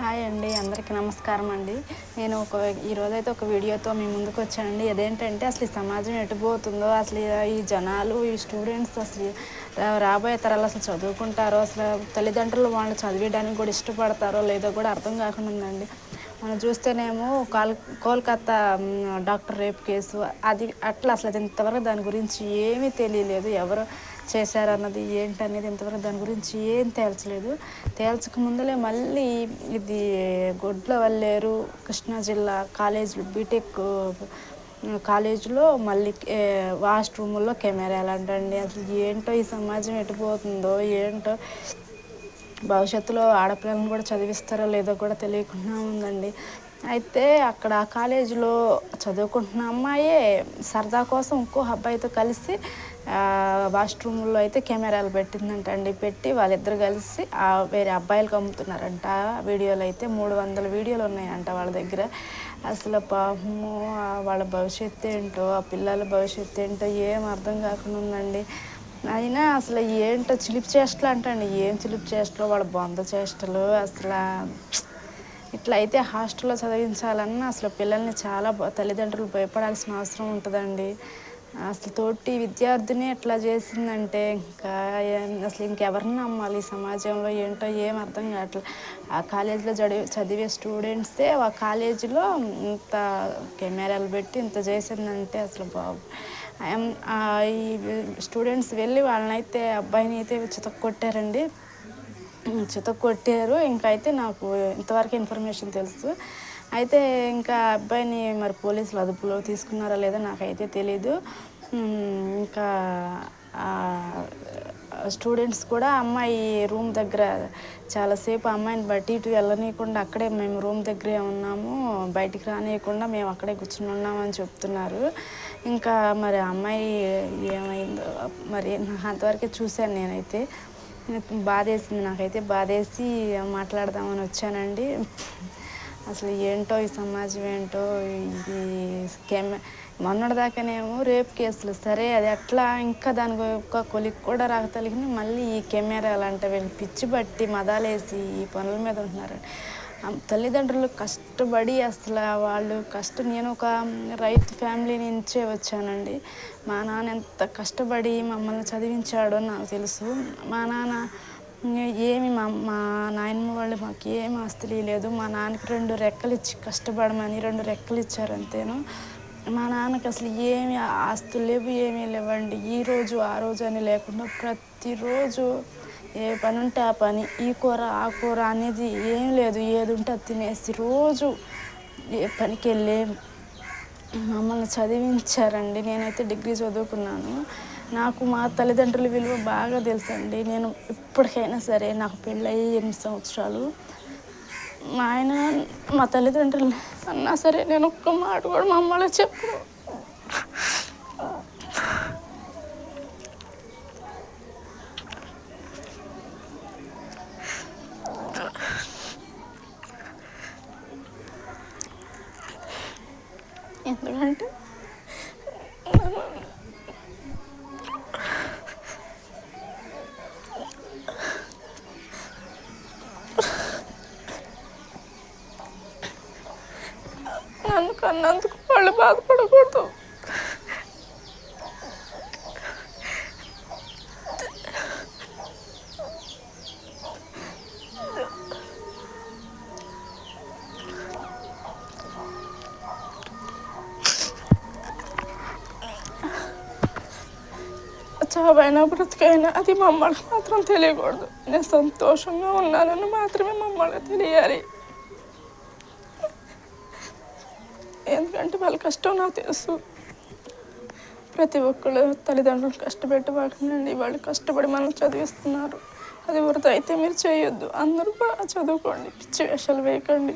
Hi అండి అందరికీ నమస్కారం అండి. నేను ఒక ఈరోజైతే ఒక వీడియోతో మీ ముందుకు వచ్చానండి. అదేంటంటే అసలు ఈ సమాజం ఎటుపోతుందో అసలు ఈ జనాలు ఈ స్టూడెంట్స్ అసలు రాబోయే తరాలు అసలు చదువుకుంటారో అసలు తల్లిదండ్రులు వాళ్ళు చదివడానికి కూడా ఇష్టపడతారో లేదో కూడా అర్థం కాకుండా ఉందండి. మనం చూస్తేనేమో కాల్ కోల్కత్తా డాక్టర్ రేప్ కేసు అది అట్లా అసలు అది ఇంతవరకు దాని గురించి ఏమీ తెలియలేదు. ఎవరు చేశారన్నది అనేది ఇంతవరకు దాని గురించి ఏం తేల్చలేదు. తేల్చక ముందలే మళ్ళీ ఇది గొడ్ల వల్లేరు కృష్ణా జిల్లా కాలేజీలో బీటెక్ కాలేజీలో మళ్ళీ వాష్రూముల్లో కెమెరాలు అంటండి. అసలు ఏంటో ఈ సమాజం ఎటుపోతుందో ఏంటో భవిష్యత్తులో ఆడపిల్లలను కూడా చదివిస్తారో లేదో కూడా తెలియకుండా ఉందండి. అయితే అక్కడ ఆ కాలేజీలో చదువుకుంటున్న అమ్మాయే సరదా కోసం ఇంకో అబ్బాయితో కలిసి వాష్రూమ్లో అయితే కెమెరాలు పెట్టిందంట అండి పెట్టి వాళ్ళిద్దరు కలిసి ఆ వేరే అబ్బాయిలకు అమ్ముతున్నారంట. వీడియోలు అయితే మూడు వందల వీడియోలు ఉన్నాయంట వాళ్ళ దగ్గర. అసలు పాపము వాళ్ళ భవిష్యత్తు ఏంటో ఆ పిల్లల భవిష్యత్తు ఏంటో ఏం అర్థం కాకుండా ఉందండి. అయినా అసలు ఏంటో చిలిపి చేష్టలు అంటండి. ఏం చిలిపి చేష్టలు వాళ్ళ బొంద చేష్టలు అసలు ఇట్లా అయితే హాస్టల్లో చదివించాలన్నా అసలు పిల్లల్ని చాలా తల్లిదండ్రులు భయపడాల్సిన అవసరం ఉంటుందండి. అసలు తోటి విద్యార్థిని ఎట్లా చేసిందంటే ఇంకా అసలు ఇంకెవరిని నమ్మాలి? సమాజంలో ఏంటో ఏం అర్థం కావట్లేదు ఆ కాలేజీలో చదివే చదివే స్టూడెంట్సే ఆ కాలేజీలో ఇంత కెమెరాలు పెట్టి ఇంత చేసిందంటే అసలు బాబు ఈ స్టూడెంట్స్ వెళ్ళి వాళ్ళనైతే అబ్బాయిని అయితే చితక కొట్టారండి చితక కొట్టారు ఇంకా అయితే నాకు ఇంతవరకు ఇన్ఫర్మేషన్ తెలుసు. అయితే ఇంకా అబ్బాయిని మరి పోలీసులు అదుపులో తీసుకున్నారా లేదా నాకైతే తెలీదు. ఇంకా స్టూడెంట్స్ కూడా అమ్మాయి రూమ్ దగ్గర చాలాసేపు అమ్మాయిని బట్టి ఇటు వెళ్ళనీయకుండా అక్కడే మేము రూమ్ దగ్గరే ఉన్నాము బయటికి రానియకుండా మేము అక్కడే కూర్చుని ఉన్నామని చెప్తున్నారు. ఇంకా మరి అమ్మాయి ఏమైందో మరి అంతవరకే చూశాను నేనైతే. బాధేసింది నాకైతే బాధేసి మాట్లాడదామని వచ్చానండి. అసలు ఏంటో ఈ సమాజం ఏంటో ఇది కెమె మొన్నటిదాకానేమో రేప్ కేసులు. సరే అది ఎట్లా? ఇంకా దాని యొక్క కొలిక్ కూడా రాకతలిగిన మళ్ళీ ఈ కెమెరాలు అంటే వీళ్ళకి పిచ్చి మదాలేసి ఈ పనుల మీద ఉంటున్నారు. తల్లిదండ్రులు కష్టపడి అసలు వాళ్ళు కష్టం నేను ఒక రైతు ఫ్యామిలీ నుంచే వచ్చానండి. మా నాన్న ఎంత కష్టపడి మమ్మల్ని చదివించాడో నాకు తెలుసు. మా నాన్న ఏమి మా మా నాయనమ్మ వాళ్ళు మాకు ఏం ఆస్తులు లేదు మా నాన్నకి రెండు రెక్కలు ఇచ్చి కష్టపడమని రెండు రెక్కలు ఇచ్చారు అంతేను. మా నాన్నకి అసలు ఏమి ఆస్తులు లేవు ఏమీ లేవండి. ఈ రోజు ఆ రోజు అని లేకుండా ప్రతిరోజు ఏ పని ఉంటే ఆ పని. ఈ కూర ఆ కూర అనేది ఏం లేదు. ఏది ఉంటే అది తినేసి రోజు ఏ పనికి వెళ్ళేం మమ్మల్ని చదివించారండి. నేనైతే డిగ్రీ చదువుకున్నాను. నాకు మా తల్లిదండ్రుల విలువ బాగా తెలుసండి. నేను ఇప్పటికైనా సరే నాకు పెళ్ళయి ఎనిమిది సంవత్సరాలు. మా ఆయన మా తల్లిదండ్రులు అన్నా సరే నేను ఒక్క మాట కూడా మా అమ్మలో చెప్పు ఎందుకంటే నన్ను కన్నందుకు వాళ్ళు బాధపడకూడదు. చావైనా బ్రతికైనా అది మమ్మల్ని మాత్రం తెలియకూడదు. నేను సంతోషంగా ఉన్నానని మాత్రమే మమ్మల్ని తెలియాలి. ఎందుకంటే వాళ్ళ కష్టం నాకు తెలుసు. ప్రతి ఒక్కళ్ళు తల్లిదండ్రులు కష్టపెట్టి వాళ్ళనండి వాళ్ళు కష్టపడి మనల్ని చదివిస్తున్నారు. అది వృధా అయితే మీరు చేయొద్దు. అందరూ బాగా చదువుకోండి. పిచ్చి వేషాలు వేయకండి.